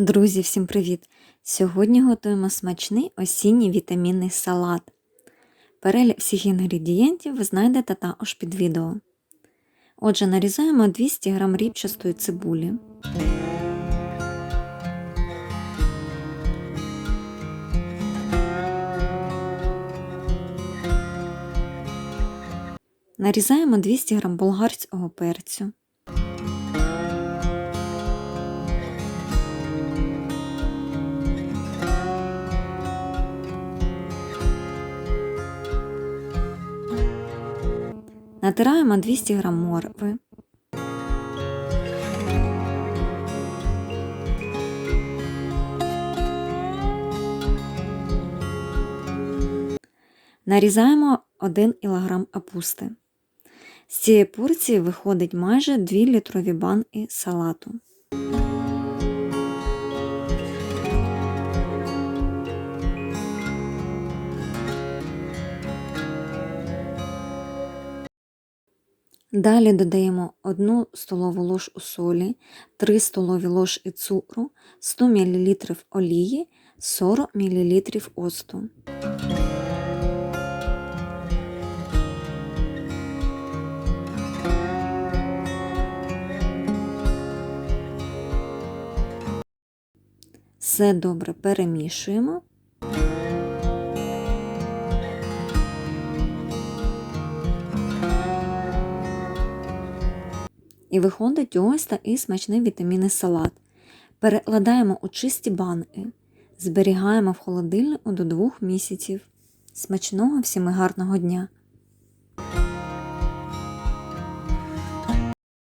Друзі, всім привіт! Сьогодні готуємо смачний осінній вітамінний салат. Перелік всіх інгредієнтів ви знайдете також під відео. Отже, нарізаємо 200 г рібчастої цибулі. Нарізаємо 200 г болгарського перцю. Натираємо 200 г моркви. Нарізаємо 1 кг капусти. З цієї порції виходить майже 2 літрові банки салату. Далі додаємо 1 столову ложку солі, 3 столові ложки цукру, 100 мл олії, 40 мл оцту. Все добре перемішуємо. І виходить ось такий смачний вітамінний салат. Перекладаємо у чисті банки, зберігаємо в холодильнику до 2 місяців. Смачного всім і гарного дня!